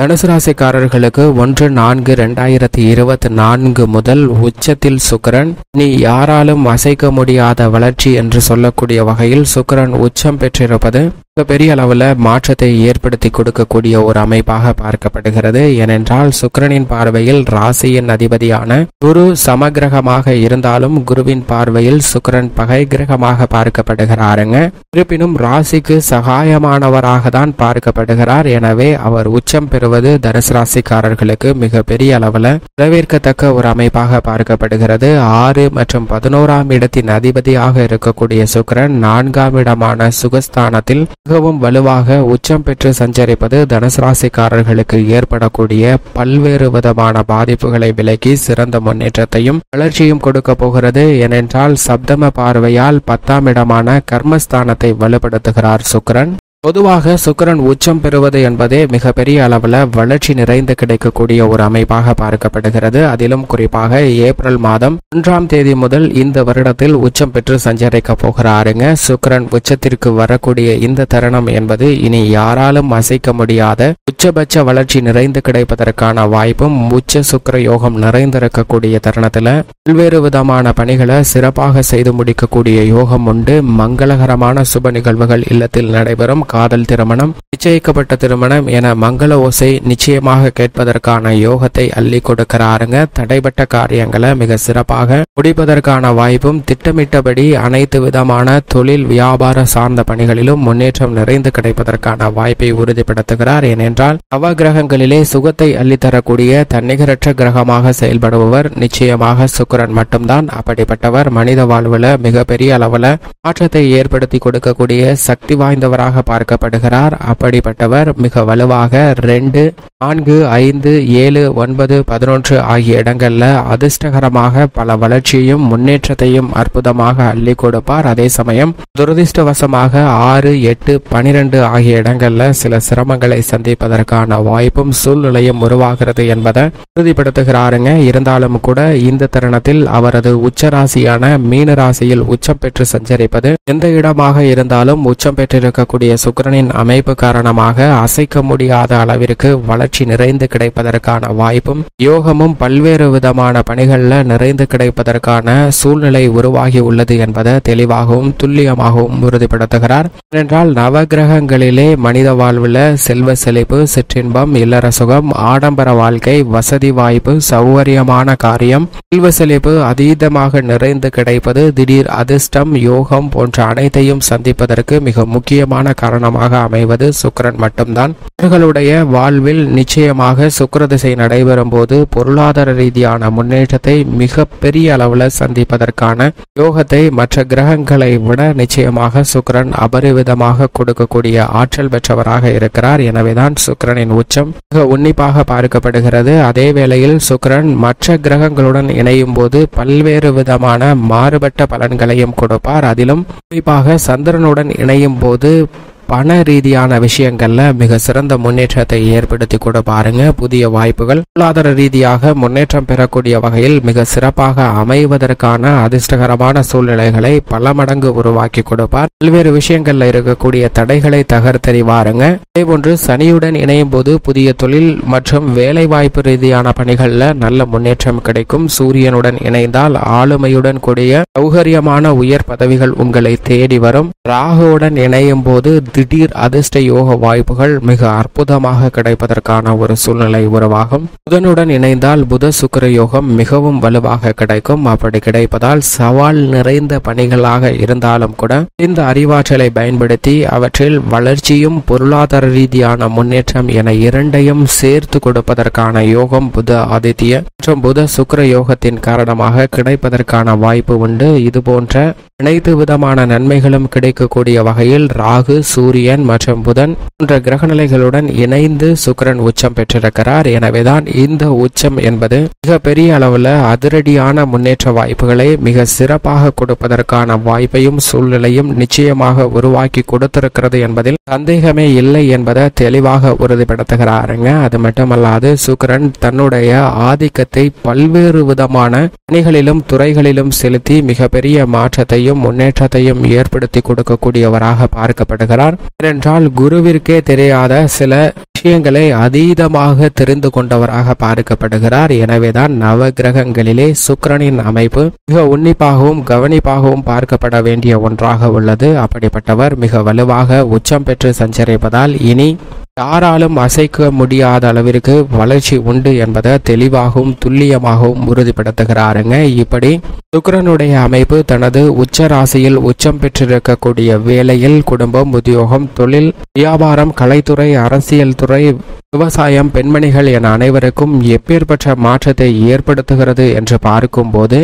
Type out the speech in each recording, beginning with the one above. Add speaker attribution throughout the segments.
Speaker 1: தனுசு ராசிக்காரர்களுக்கு ஒன்று நான்கு ரெண்டாயிரத்தி இருபத்தி நான்கு முதல் உச்சத்தில் சுக்கிரன். நீ யாராலும் அசைக்க முடியாத வளர்ச்சி என்று சொல்லக்கூடிய வகையில் சுக்கிரன் உச்சம் பெற்றிருப்பது மிக பெரிய அளவில் மாற்றத்தை ஏற்படுத்தி கொடுக்கக்கூடிய ஒரு அமைப்பாக பார்க்கப்படுகிறது. ஏனென்றால் சுக்கிரனின் பார்வையில் ராசியின் அதிபதியான குரு சமகிரகமாக இருந்தாலும் குருவின் பார்வையில் சுக்கிரன் பகை கிரகமாக பார்க்கப்படுகிறாருங்க. இருப்பினும் ராசிக்கு சகாயமானவராக தான் பார்க்கப்படுகிறார். எனவே அவர் உச்சம் வருவது தனுசு ராசிக்காரர்களுக்கு மிக பெரிய அளவில் வரவேற்கத்தக்க ஒரு அமைப்பாக பார்க்கப்படுகிறது. ஆறு மற்றும் பதினோராம் இடத்தின் அதிபதியாக இருக்கக்கூடிய சுக்கிரன் நான்காம் இடமான சுகஸ்தானத்தில் மிகவும் வலுவாக உச்சம் பெற்று சஞ்சரிப்பது தனுசு ராசிக்காரர்களுக்கு ஏற்படக்கூடிய பல்வேறு விதமான பாதிப்புகளை விலக்கி சிறந்த முன்னேற்றத்தையும் வளர்ச்சியும் கொடுக்க போகிறது. ஏனென்றால் சப்தம பார்வையால் பத்தாம் இடமான கர்மஸ்தானத்தை வலுப்படுத்துகிறார் சுக்கிரன். பொதுவாக சுக்கரன் உச்சம் பெறுவது என்பதே மிகப்பெரிய அளவில் வளர்ச்சி நிறைந்து கிடைக்கக்கூடிய ஒரு அமைப்பாக பார்க்கப்படுகிறது. அதிலும் குறிப்பாக ஏப்ரல் மாதம் ஒன்றாம் தேதி முதல் இந்த வருடத்தில் உச்சம் பெற்று சஞ்சரிக்க போகிறாருங்க. சுக்கிரன் உச்சத்திற்கு வரக்கூடிய இந்த தருணம் என்பது இனி யாராலும் அசைக்க முடியாத உச்சபட்ச வளர்ச்சி நிறைந்து கிடைப்பதற்கான வாய்ப்பும் உச்ச சுக்கர யோகம் நிறைந்திருக்கக்கூடிய தருணத்தில் பல்வேறு விதமான பணிகளை சிறப்பாக செய்து முடிக்கக்கூடிய யோகம் உண்டு. மங்களகரமான சுப நிகழ்வுகள் இல்லத்தில் நடைபெறும். காதல் திருமணம் நிச்சயிக்கப்பட்ட திருமணம் என மங்கள ஓசை நிச்சயமாக கேட்பதற்கான யோகத்தை அள்ளி கொடுக்கிறாருங்க. தடைப்பட்ட காரியங்களை மிக சிறப்பாக முடிப்பதற்கான வாய்ப்பும் திட்டமிட்டபடி அனைத்து விதமான தொழில் வியாபார சார்ந்த பணிகளிலும் முன்னேற்றம் நிறைந்து கிடைப்பதற்கான வாய்ப்பை உறுதிப்படுத்துகிறார். ஏனென்றால் நவ கிரகங்களிலே சுகத்தை அள்ளித்தரக்கூடிய தன்னிகரற்ற கிரகமாக செயல்படுபவர் நிச்சயமாக சுக்கரன் மட்டும்தான். அப்படிப்பட்டவர் மனித வாழ்வுல மிகப்பெரிய அளவுல மாற்றத்தை ஏற்படுத்தி கொடுக்கக்கூடிய சக்தி வாய்ந்தவராக பார்க்க பார்க்கப்படுகிறார். அப்படிப்பட்டவர் மிக வலுவாக ரெண்டு நான்கு ஐந்து ஏழு ஒன்பது பதினொன்று ஆகிய இடங்களில் அதிர்ஷ்டகரமாக பல வளர்ச்சியையும் முன்னேற்றத்தையும் அற்புதமாக அள்ளி கொடுப்பார். அதே சமயம் துரதிர்ஷ்டவசமாக ஆறு எட்டு பனிரெண்டு ஆகிய இடங்களில் சில சிரமங்களை சந்திப்பதற்கான வாய்ப்பும் சூழ்நிலையும் உருவாகிறது என்பதை உறுதிப்படுத்துகிறாருங்க. இருந்தாலும் கூட இந்த தருணத்தில் அவரது உச்சராசியான மீன ராசியில் உச்சம் பெற்று சஞ்சரிப்பது எந்த இடமாக இருந்தாலும் உச்சம் பெற்றிருக்கக்கூடிய சுக்கரனின் அமைப்பு காரணமாக அசைக்க முடியாத அளவிற்கு வளர்ச்சி நிறைந்து கிடைப்பதற்கான வாய்ப்பும் யோகமும் பல்வேறு விதமான பணிகள்ல நிறைந்து கிடைப்பதற்கான சூழ்நிலை உருவாகி உள்ளது என்பதை தெளிவாகவும் துல்லியமாகவும் உறுதிப்படுத்துகிறார். ஏனென்றால் நவகிரகங்களிலே மனித வாழ்வில் செல்வ செழிப்பு சிற்றின்பம் இல்லற சுகம் ஆடம்பர வாழ்க்கை வசதி வாய்ப்பு சௌகரியமான காரியம் செல்வ செழிப்பு அதீதமாக நிறைந்து கிடைப்பது திடீர் அதிர்ஷ்டம் யோகம் போன்ற அனைத்தையும் சந்திப்பதற்கு மிக முக்கியமான காரணம். காரணமாக அமைவது சுக்கிரன் மட்டும்தான். அவர்களுடைய வாழ்வில் நிச்சயமாக சுக்கர திசை நடைபெறும் போது பொருளாதார ரீதியான முன்னேற்றத்தை மிக பெரிய அளவில் சந்திப்பதற்கான யோகத்தை மற்ற கிரகங்களை விட நிச்சயமாக சுக்கிரன் அபரிவிதமாக கொடுக்கக்கூடிய ஆற்றல் பெற்றவராக இருக்கிறார். எனவேதான் சுக்கிரனின் உச்சம் மிக உன்னிப்பாக பார்க்கப்படுகிறது. அதே வேளையில் சுக்கரன் மற்ற கிரகங்களுடன் இணையும் போது பல்வேறு விதமான மாறுபட்ட பலன்களையும் கொடுப்பார். அதிலும் குறிப்பாக சந்திரனுடன் இணையும் போது பண ரீதியான விஷயங்கள்ல மிக சிறந்த முன்னேற்றத்தை ஏற்படுத்தி கூட பாருங்க. புதிய வாய்ப்புகள் பொருளாதார ரீதியாக முன்னேற்றம் பெறக்கூடிய வகையில் மிக சிறப்பாக அமைவதற்கான அதிர்ஷ்டகரமான சூழ்நிலைகளை பல மடங்கு உருவாக்கி கொடுப்பார். பல்வேறு விஷயங்கள்ல இருக்கக்கூடிய தடைகளை தகர்த்தெறிவாருங்க அதேபோன்று சனியுடன் இணையும் போது புதிய தொழில் மற்றும் வேலை வாய்ப்பு ரீதியான பணிகள்ல நல்ல முன்னேற்றம் கிடைக்கும். சூரியனுடன் இணைந்தால் ஆளுமையுடன் கூடிய சௌகரியமான உயர் பதவிகள் உங்களை தேடி வரும். ராகுவுடன் இணையும் போது திடீர் அதிர்ஷ்ட யோக வாய்ப்புகள் மிக அற்புதமாக கிடைப்பதற்கான ஒரு சூழ்நிலை உருவாகும். புதனுடன் இணைந்தால் புத சுக்கிர யோகம் மிகவும் வலுவாக கிடைக்கும். அப்படி கிடைப்பதால் சவால் நிறைந்த பணிகளாக இருந்தாலும் கூட இந்த அறிவாற்றலை பயன்படுத்தி அவற்றில் வளர்ச்சியும் பொருளாதார ரீதியான முன்னேற்றம் என இரண்டையும் சேர்த்து கொடுப்பதற்கான யோகம் புத ஆதித்ய மற்றும் புத சுக்கிர யோகத்தின் காரணமாக கிடைப்பதற்கான வாய்ப்பு உண்டு. இது போன்ற அனைத்து விதமான நன்மைகளும் கிடைக்கக்கூடிய வகையில் ராகு சூரியன் மற்றும் புதன் போன்ற கிரகநிலைகளுடன் இணைந்து சுக்கிரன் உச்சம் பெற்றிருக்கிறார். எனவேதான் இந்த உச்சம் என்பது மிக பெரிய அளவுல அதிரடியான முன்னேற்ற வாய்ப்புகளை மிக சிறப்பாக கொடுப்பதற்கான வாய்ப்பையும் சூழ்நிலையும் நிச்சயமாக உருவாக்கி கொடுத்திருக்கிறது என்பதில் சந்தேகமே இல்லை என்பதை தெளிவாக உறுதிப்படுத்துகிறாருங்க. அது மட்டுமல்லாது சுக்கிரன் தன்னுடைய ஆதிக்கத்தை கவனத்தை பல்வேறு விதமான பணிகளிலும் துறைகளிலும் செலுத்தி மிகப்பெரிய மாற்றத்தையும் முன்னேற்றத்தையும் ஏற்படுத்தி கொடுக்கக்கூடியவராக பார்க்கப்படுகிறார். ஏனென்றால் குருவிற்கே தெரியாத சில விஷயங்களை அதீதமாக தெரிந்து கொண்டவராக பார்க்கப்படுகிறார். எனவேதான் நவ கிரகங்களிலே சுக்கிரனின் அமைப்பு மிக உன்னிப்பாகவும் கவனிப்பாகவும் பார்க்கப்பட வேண்டிய ஒன்றாக உள்ளது. அப்படிப்பட்டவர் மிக வலுவாக உச்சம் பெற்று சஞ்சரிப்பதால் இனி யாராலும் அசைக்க முடியாத அளவிற்கு வளர்ச்சி உண்டு என்பதை தெளிவாகவும் துல்லியமாகவும் உறுதிப்படுத்துகிறாருங்க. இப்படி சுக்கரனுடைய அமைப்பு தனது உச்ச ராசியில் உச்சம் பெற்றிருக்கக்கூடிய வேலையில் குடும்பம் உத்தியோகம் தொழில் வியாபாரம் கலைத்துறை அரசியல் துறை விவசாயம் பெண்மணிகள் என அனைவருக்கும் எப்பேற்பட்ட மாற்றத்தை ஏற்படுத்துகிறது என்று பார்க்கும்போது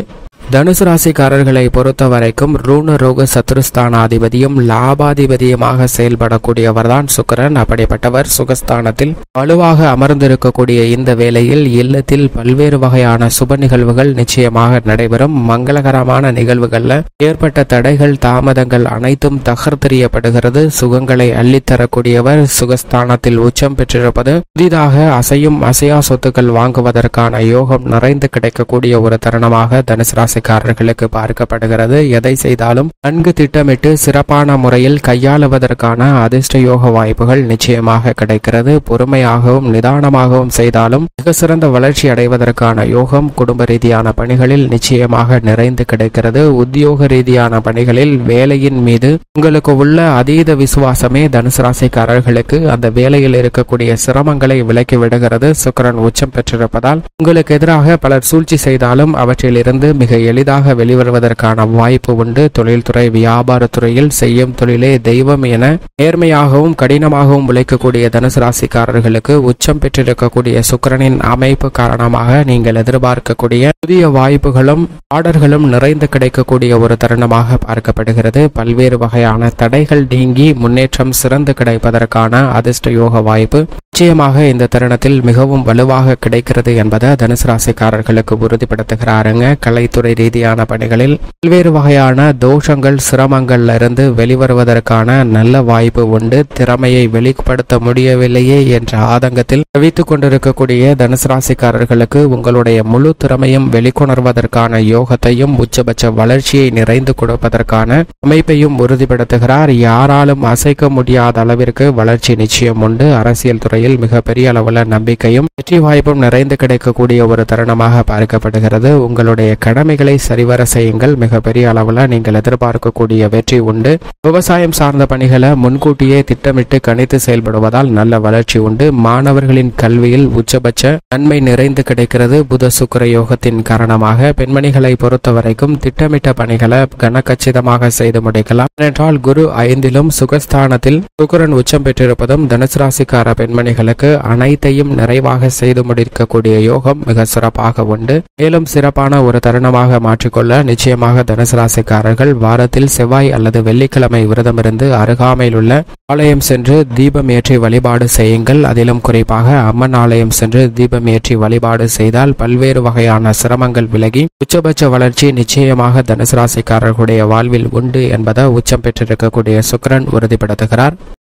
Speaker 1: தனுசு ராசிக்காரர்களை பொறுத்த வரைக்கும் ரூண ரோக சத்ருஸ்தானாதிபதியும் லாபாதிபதியுமாக செயல்படக்கூடியவர்தான் சுக்கிரன். அப்படிப்பட்டவர் சுகஸ்தானத்தில் வலுவாக அமர்ந்திருக்கக்கூடிய இந்த வேளையில் இல்லத்தில் பல்வேறு வகையான சுப நிகழ்வுகள் நிச்சயமாக நடைபெறும். மங்களகரமான நிகழ்வுகள்ல ஏற்பட்ட தடைகள் தாமதங்கள் அனைத்தும் தகர்த்தெறியப்படுகிறது. சுகங்களை அள்ளித்தரக்கூடியவர் சுகஸ்தானத்தில் உச்சம் பெற்றிருப்பது புதிதாக அசையும் அசையா சொத்துக்கள் வாங்குவதற்கான யோகம் நிறைந்து கிடைக்கக்கூடிய ஒரு தருணமாக தனுசு ராசிக்காரர்களுக்கு பார்க்கப்படுகிறது. எதை செய்தாலும் நன்கு திட்டமிட்டு சிறப்பான முறையில் கையாளுவதற்கான அதிர்ஷ்ட யோக வாய்ப்புகள் நிச்சயமாக கிடைக்கிறது. பொறுமையாகவும் நிதானமாகவும் செய்தாலும் மிக சிறந்த வளர்ச்சி அடைவதற்கான யோகம் குடும்ப ரீதியான பணிகளில் நிச்சயமாக நிறைந்து கிடைக்கிறது. உத்தியோக ரீதியான பணிகளில் வேலையின் மீது உங்களுக்கு உள்ள அதீத விசுவாசமே தனுசு ராசிக்காரர்களுக்கு அந்த வேலையில் இருக்கக்கூடிய சிரமங்களை விலக்கி விடுகிறது. சுக்கரன் உச்சம் பெற்றிருப்பதால் உங்களுக்கு எதிராக பலர் சூழ்ச்சி செய்தாலும் அவற்றில் இருந்து மிக எளிதாக வெளிவருவதற்கான வாய்ப்பு உண்டு. தொழில்துறை வியாபாரத்துறையில் செய்யும் தொழிலே தெய்வம் என நேர்மையாகவும் கடினமாகவும் உழைக்கக்கூடிய தனுசு ராசிக்காரர்களுக்கு உச்சம் பெற்றிருக்கக்கூடிய சுக்கிரனின் அமைப்பு காரணமாக நீங்கள் எதிர்பார்க்கக்கூடிய புதிய வாய்ப்புகளும் ஆர்டர்களும் நிறைந்து கிடைக்கக்கூடிய ஒரு தருணமாக பார்க்கப்படுகிறது. பல்வேறு வகையான தடைகள் நீங்கி முன்னேற்றம் சிறந்து கிடைப்பதற்கான அதிர்ஷ்ட யோக வாய்ப்பு நிச்சயமாக இந்த தருணத்தில் மிகவும் வலுவாக கிடைக்கிறது என்பதை தனுசு ராசிக்காரர்களுக்கு உறுதிப்படுத்துகிறாருங்க. கலைத்துறை ரீதியான பணிகளில் பல்வேறு வகையான தோஷங்கள் சிரமங்கள்ல இருந்து வெளிவருவதற்கான நல்ல வாய்ப்பு உண்டு. திறமையை வெளிப்படுத்த முடியவில்லையே என்ற ஆதங்கத்தில் தவித்துக் கொண்டிருக்கக்கூடிய தனுசு ராசிக்காரர்களுக்கு உங்களுடைய முழு திறமையும் வெளிக்கொணர்வதற்கான யோகத்தையும் உச்சபட்ச வளர்ச்சியை நிறைந்து கொடுப்பதற்கான அமைப்பையும் உறுதிப்படுத்துகிறார். யாராலும் அசைக்க முடியாத அளவிற்கு வளர்ச்சி நிச்சயம் உண்டு. அரசியல் துறையில் மிகப்பெரிய அளவுல நம்பிக்கையும் வெற்றி வாய்ப்பும் நிறைந்து கிடைக்கக்கூடிய ஒரு தருணமாக பார்க்கப்படுகிறது. உங்களுடைய கடமைகளை சரிவர செய்யுங்கள். மிகப்பெரிய அளவுல நீங்கள் எதிர்பார்க்கக்கூடிய வெற்றி உண்டு. விவசாயம் சார்ந்த பணிகளை முன்கூட்டியே திட்டமிட்டு கணித்து செயல்படுவதால் நல்ல வளர்ச்சி உண்டு. மாணவர்களின் கல்வியில் உச்சபட்ச நன்மை நிறைந்து கிடைக்கிறது. புத சுக்கர யோகத்தின் காரணமாக பெண்மணிகளை பொறுத்தவரைக்கும் திட்டமிட்ட பணிகளை கனக்கச்சிதமாக செய்து முடிக்கலாம். ஏனென்றால் குரு ஐந்திலும் சுகஸ்தானத்தில் சுக்கரன் உச்சம் பெற்றிருப்பதும் தனுசு ராசிக்கார பணிகளுக்கு அனைத்தையும் நிறைவாக செய்து முடிக்கக்கூடிய யோகம் மிக சிறப்பாக உண்டு. மேலும் சிறப்பான ஒரு தருணமாக மாற்றிக்கொள்ள நிச்சயமாக தனுசு ராசிக்காரர்கள் வாரத்தில் செவ்வாய் அல்லது வெள்ளிக்கிழமை விரதமிருந்து அருகாமையில் உள்ள ஆலயம் சென்று தீபம் ஏற்றி வழிபாடு செய்யுங்கள். அதிலும் குறிப்பாக அம்மன் ஆலயம் சென்று தீபம் ஏற்றி வழிபாடு செய்தால் பல்வேறு வகையான சிரமங்கள் விலகி உச்சபட்ச வளர்ச்சி நிச்சயமாக தனுசு ராசிக்காரர்களுடைய வாழ்வில் உண்டு என்பதை உச்சம் பெற்றிருக்கக்கூடிய சுக்கரன் உறுதிப்படுத்துகிறார்.